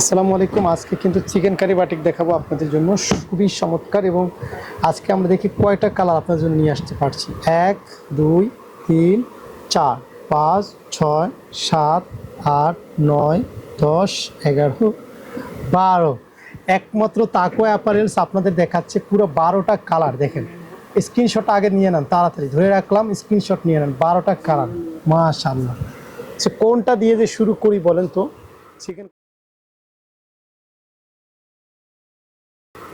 আসসালামু আলাইকুম। আজকে কিন্তু চিকেন কারি বাটিক দেখাবো আপনাদের জন্য। খুবই চমৎকার এবং আজকে আমরা দেখি কয়টা কালার আপনাদের জন্য নিয়ে আসতে পারছি। এক, দুই, তিন, চার, পাঁচ, ছয়, সাত, আট, নয়, দশ, এগারো, বারো। একমাত্র তাকো অ্যাপারেলস আপনাদের দেখাচ্ছে পুরো বারোটা কালার। দেখেন, স্ক্রিনশট আগে নিয়ে নেন, তাড়াতাড়ি ধরে রাখলাম, স্ক্রিনশট নিয়ে নেন, বারোটা কালার। মাশাল্লাহ সে কোনটা দিয়ে যে শুরু করি বলেন তো? চিকেন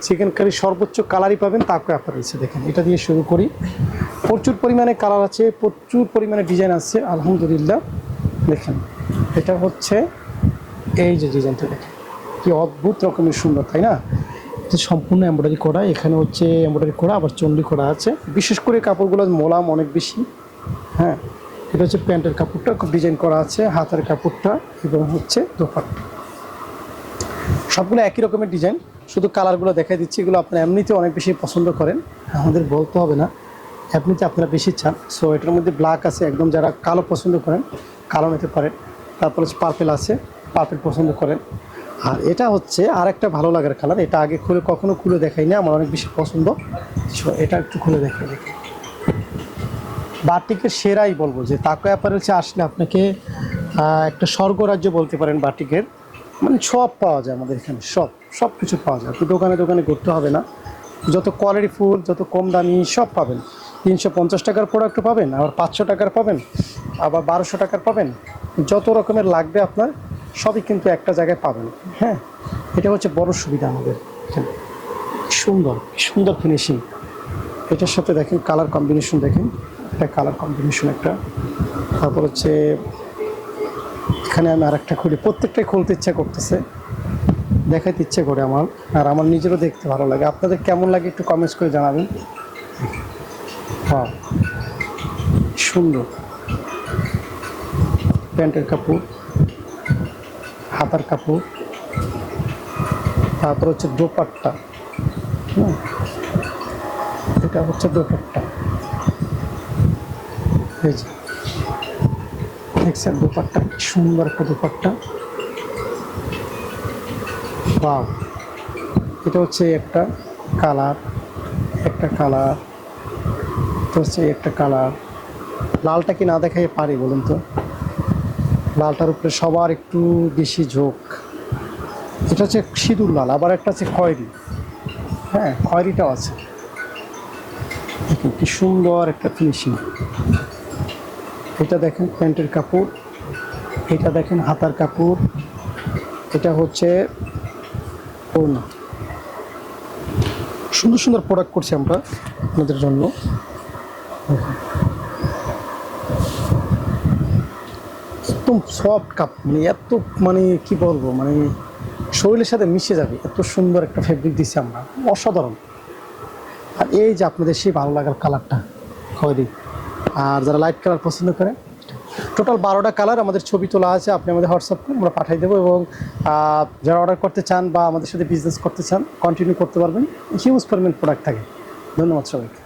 চিকেন কারি সর্বোচ্চ কালারই পাবেন তাকে অ্যাপারেলসে দেখেন। এটা দিয়ে শুরু করি। প্রচুর পরিমাণে কালার আছে, প্রচুর পরিমাণে ডিজাইন আছে, আলহামদুলিল্লাহ। দেখেন, এটা হচ্ছে এই যে ডিজাইনটা দেখেন। কি অদ্ভুত রকমের সুন্দর, তাই না? সম্পূর্ণ এমব্রয়ডারি করা, এখানে হচ্ছে এমব্রয়ডারি করা, আবার চন্ডি করা আছে। বিশেষ করে কাপড়গুলো মোলাম অনেক বেশি হ্যাঁ? এটা হচ্ছে প্যান্টের কাপড়টা, খুব ডিজাইন করা আছে, হাতের কাপড়টা, এবং হচ্ছে দোপাট্টা। সবগুলো একই রকমের ডিজাইন শুধু কালারগুলো দেখাই দিচ্ছি, এগুলো আপনারা এমনিতে অনেক বেশি পছন্দ করেন। আমাদের বলতে হবে না, এমনিতে আপনারা বেশি চান। সো এটার মধ্যে ব্ল্যাক আছে, একদম যারা কালো পছন্দ করেন, কালো নিতে পারেন। তারপর হচ্ছে পার্পেল আছে পার্পেল পছন্দ করেন। আর এটা হচ্ছে আর একটা ভালো লাগার কালার এটা আগে খুলে কখনো খুলে দেখাই না আমার অনেক বেশি পছন্দ। সো এটা একটু খুলে দেখাই দেখি। বাটিকের সেরাই বলব যে, তাকো অ্যাপারেলসে আসলে আপনাকে একটা স্বর্গরাজ্য বলতে পারেন বাটিকের। মানে সব পাওয়া যায় আমাদের এখানে, সব সব কিছু পাওয়া যায়। দোকানে দোকানে ঘুরতে হবে না। যত কোয়ালিটি ফুল, যত কম দামি, সব পাবেন। তিনশো পঞ্চাশ টাকার প্রোডাক্টও পাবেন, আবার পাঁচশো টাকার পাবেন, আবার বারোশো টাকার পাবেন। যত রকমের লাগবে আপনার, সবই কিন্তু একটা জায়গায় পাবেন। হ্যাঁ এটা হচ্ছে বড় সুবিধা আমাদের সুন্দর সুন্দর ফিনিশিং এটার সাথে দেখেন কালার কম্বিনেশন দেখেন। একটা কালার কম্বিনেশন একটা। তারপর হচ্ছে এখানে আমি আর একটা খুলি। প্রত্যেকটাই খুলতে ইচ্ছা করতেছে। দেখাইতে ইচ্ছে করে আমার। আর আমার নিজেরও দেখতে ভালো লাগে। আপনাদের কেমন লাগে একটু কমেন্টস করে জানাবেন। হ্যাঁ সুন্দর। প্যান্টের কাপড়। হাতার কাপড়। তারপর হচ্ছে দোপাট্টা। হুম। এটা হচ্ছে দোপাট্টা। এই যে। দেখছেন দোপাট্টা, কি সুন্দর একটা দোপাট্টা। বাহ এটা হচ্ছে একটা কালার একটা কালার। এটা হচ্ছে একটা কালার। লালটা কি না দেখাই পারি বলুন তো? লালটার উপরে সবার একটু বেশি ঝোঁক। এটা হচ্ছে সিঁদুর লাল, আবার একটা আছে খয়েরি। হ্যাঁ খয়েরিটাও আছে। কি সুন্দর একটা ফিনিশিং এটা দেখেন প্যান্টের কাপড়, এটা দেখেন হাতার কাপড়, এটা হচ্ছে সুন্দর সুন্দর প্রোডাক্ট করছি আমরা আপনাদের জন্য। একদম সফট কাপ মানে এত মানে কি বলব মানে শরীরের সাথে মিশে যাবে, এত সুন্দর একটা ফেব্রিক দিছি আমরা, অসাধারণ। আর এই যে আপনাদের সেই ভালো লাগার কালারটা খয়েরি আর যারা লাইট কালার পছন্দ করে টোটাল বারোটা কালার আমাদের ছবি তোলা আছে, আপনি আমাদের হোয়াটসঅ্যাপ করে আমরা পাঠিয়ে দেবো এবং যারা অর্ডার করতে চান বা আমাদের সাথে বিজনেস করতে চান কন্টিনিউ করতে পারবেন হিউজ পরিমাণ প্রোডাক্ট থাকে। ধন্যবাদ সবাইকে।